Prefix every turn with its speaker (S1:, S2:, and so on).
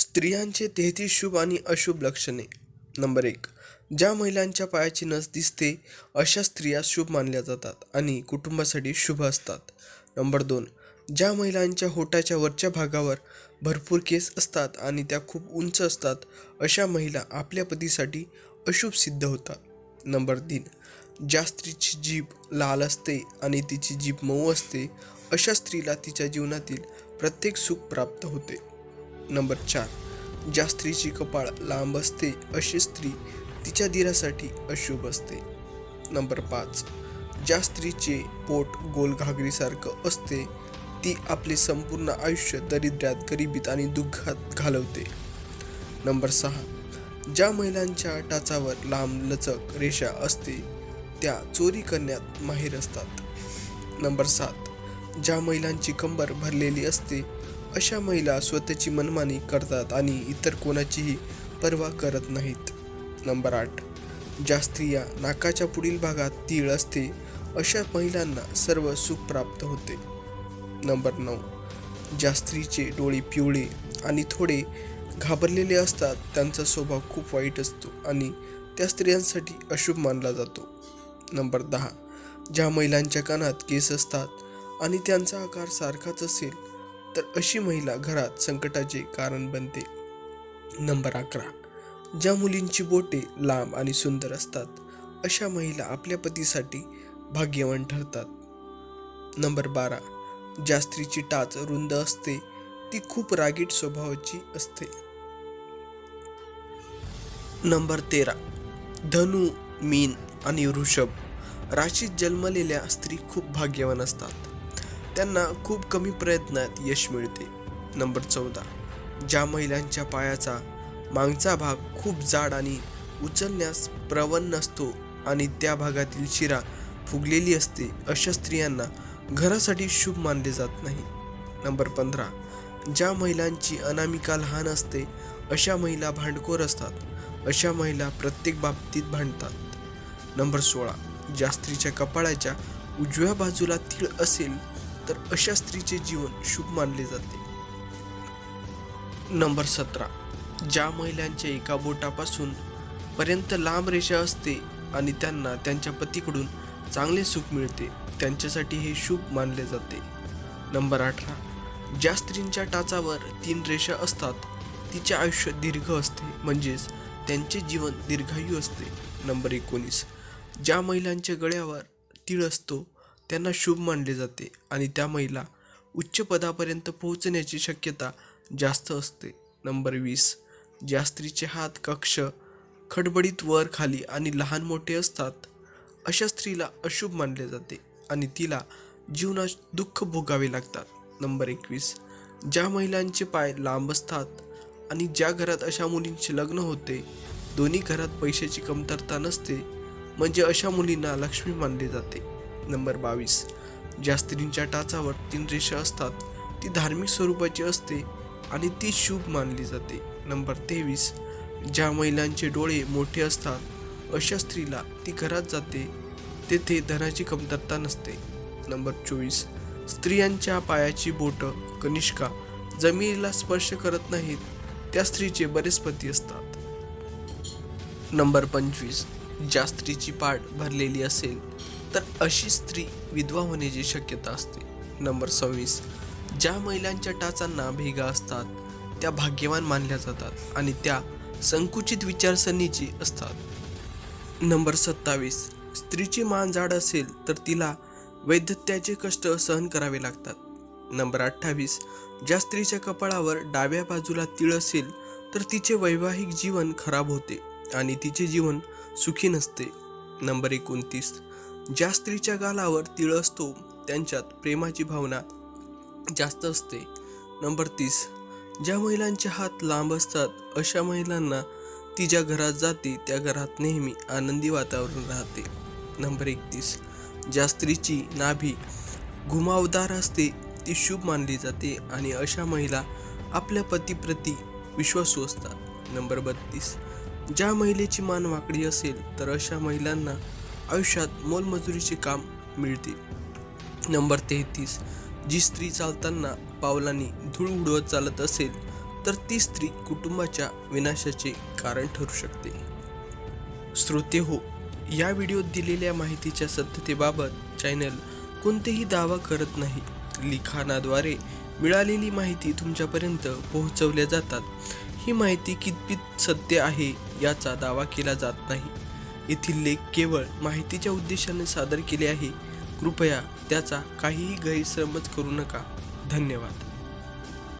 S1: स्त्रियांचे तेहतीस शुभ आणि अशुभ लक्षणे. नंबर एक ज्या महिलांच्या पायाची नस दिसते अशा स्त्रिया शुभ मानल्या जातात आणि कुटुंबासाठी शुभ असतात. नंबर दोन ज्या महिलांच्या होटाच्या वरच्या भागावर भरपूर केस असतात आणि त्या खूप उंच असतात अशा महिला आपल्या पतीसाठी अशुभ सिद्ध होतात. नंबर तीन ज्या स्त्रीची जीभ लाल असते आणि तिची जीभ मऊ असते अशा स्त्रीला तिच्या जीवनातील प्रत्येक सुख प्राप्त होते. नंबर चार. ज्या स्त्रीची कपाळ लांब असते अशी स्त्री तिच्या दिरासाठी अशुभ असते. नंबर पाच. ज्या स्त्रीचे पोट गोल घागरीसारखं असते ती आपले संपूर्ण आयुष्य दरिद्र्यात गरिबीत आणि दुःखात घालवते. नंबर सहा. ज्या महिलांच्या टाचावर लांब लचक रेषा असते त्या चोरी करण्यात माहीर असतात. नंबर सात. ज्या महिलांची कंबर भरलेली असते अशा महिला स्वतःची मनमानी करतात आणि इतर कोणाचीही पर्वा करत नाहीत. नंबर आठ. ज्या स्त्रिया नाकाच्या पुढील भागात तीळ असते अशा महिलांना सर्व सुख प्राप्त होते. नंबर नऊ. ज्या स्त्रीचे डोळे पिवळे आणि थोडे घाबरलेले असतात त्यांचा स्वभाव खूप वाईट असतो आणि त्या स्त्रियांसाठी अशुभ मानला जातो. नंबर दहा. ज्या महिलांच्या कानात केस असतात आणि त्यांचा आकार सारखाच असेल तर अशी महिला घरात संकटाचे कारण बनते. नंबर अकरा. ज्या मुलींची बोटे लांब आणि सुंदर असतात अशा महिला आपल्या पतीसाठी भाग्यवान ठरतात. नंबर बारा. ज्या स्त्रीची टाच रुंद असते ती खूप रागीट स्वभावाची असते. नंबर तेरा. धनु मीन आणि वृषभ राशीत जन्मलेल्या स्त्री खूप भाग्यवान असतात. त्यांना खूप कमी प्रयत्नात यश मिळते. नंबर चौदा. ज्या महिलांच्या पायाचा मागचा भाग खूप जाड आणि उचलण्यास प्रवण नसतो आणि त्या भागातील शिरा फुगलेली असते अशा स्त्रियांना घरासाठी शुभ मानले जात नाही. नंबर पंधरा. ज्या महिलांची अनामिका लहान असते अशा महिला भांडखोर असतात. अशा महिला प्रत्येक बाबतीत भांडतात. नंबर सोळा. ज्या स्त्रीच्या कपाळाच्या उजव्या बाजूला तीळ असेल तर अशा स्त्रीचे जीवन शुभ मानले जाते. नंबर सतरा. ज्या महिलांच्या एका बोटापासून पर्यंत लांब रेषा असते आणि त्यांना त्यांच्या पतीकडून चांगले सुख मिळते त्यांच्यासाठी हे शुभ मानले जाते. नंबर अठरा. ज्या स्त्रींच्या टाचावर तीन रेषा असतात तिचे आयुष्य दीर्घ असते म्हणजेच त्यांचे जीवन दीर्घायू असते. नंबर एकोणीस. ज्या महिलांच्या गळ्यावर तीळ असतो त्यांना शुभ मानले जाते आणि त्या महिला उच्च पदापर्यंत पोहोचण्याची शक्यता जास्त असते. नंबर वीस. ज्या स्त्रीचे हात कक्ष खडबडीत वर खाली आणि लहान मोठे असतात अशा स्त्रीला अशुभ मानले जाते आणि तिला जीवनात दुःख भोगावे लागतात. नंबर एकवीस. ज्या महिलांचे पाय लांब असतात आणि ज्या घरात अशा मुलींचे लग्न होते दोन्ही घरात पैशाची कमतरता नसते म्हणजे अशा मुलींना लक्ष्मी मानले जाते. नंबर बावीस. ज्या स्त्रींच्या टाचावर तीन रेषा असतात ती धार्मिक स्वरूपाची असते आणि ती शुभ मानली जाते. नंबर तेवीस. ज्या महिलांचे डोळे मोठे असतात अशा स्त्रीला ती घरात जाते तेथे धनाची कमतरता नसते. नंबर चोवीस. स्त्रियांच्या पायाची बोटं कनिष्का जमिनीला स्पर्श करत नाहीत त्या स्त्रीचे बरेच पती असतात. नंबर पंचवीस. ज्या स्त्रीची पाठ भरलेली असेल तर अशी स्त्री विधवा होण्याची शक्यता असते. नंबर सव्वीस. ज्या महिलांच्या टाचांना भेगा असतात त्या भाग्यवान मानल्या जातात आणि त्या संकुचित विचारसरणीची असतात. नंबर सत्तावीस. स्त्रीची मान जाड असेल तर तिला वैधत्याचे कष्ट सहन करावे लागतात. नंबर अठ्ठावीस. ज्या स्त्रीच्या कपाळावर डाव्या बाजूला तीळ असेल तर तिचे वैवाहिक जीवन खराब होते आणि तिचे जीवन सुखी नसते. नंबर एकोणतीस. ज्या स्त्रीच्या गालावर तीळ असतो त्यांच्यात प्रेमाची भावना जास्त असते. नंबर तीस. ज्या महिलांचे हात लांब असतात अशा महिलांना ती ज्या घरात जाते त्या घरात नेहमी आनंदी वातावरण राहते. नंबर एकतीस. ज्या स्त्रीची नाभी घुमावदार असते ती शुभ मानली जाते आणि अशा महिला आपल्या पतीप्रती विश्वासू असतात. नंबर बत्तीस. ज्या महिलेची मान वाकडी असेल तर अशा महिलांना आयुष्यात मोलमजुरीचे काम मिळते. नंबर तेहतीस. जी स्त्री चालताना पावलांनी धूळ उडवत चालत असेल तर ती स्त्री कुटुंबाच्या विनाशाचे कारण ठरू शकते. श्रोते हो या व्हिडिओत दिलेल्या माहितीच्या सत्यतेबाबत चॅनल कोणतेही दावा करत नाही. लिखाणाद्वारे मिळालेली माहिती तुमच्यापर्यंत पोहोचवल्या जातात. ही माहिती कितपत सत्य आहे याचा दावा केला जात नाही. येथील लेख केवळ माहितीच्या उद्देशाने सादर केले आहे. कृपया त्याचा काहीही गैरसमज करू नका. धन्यवाद.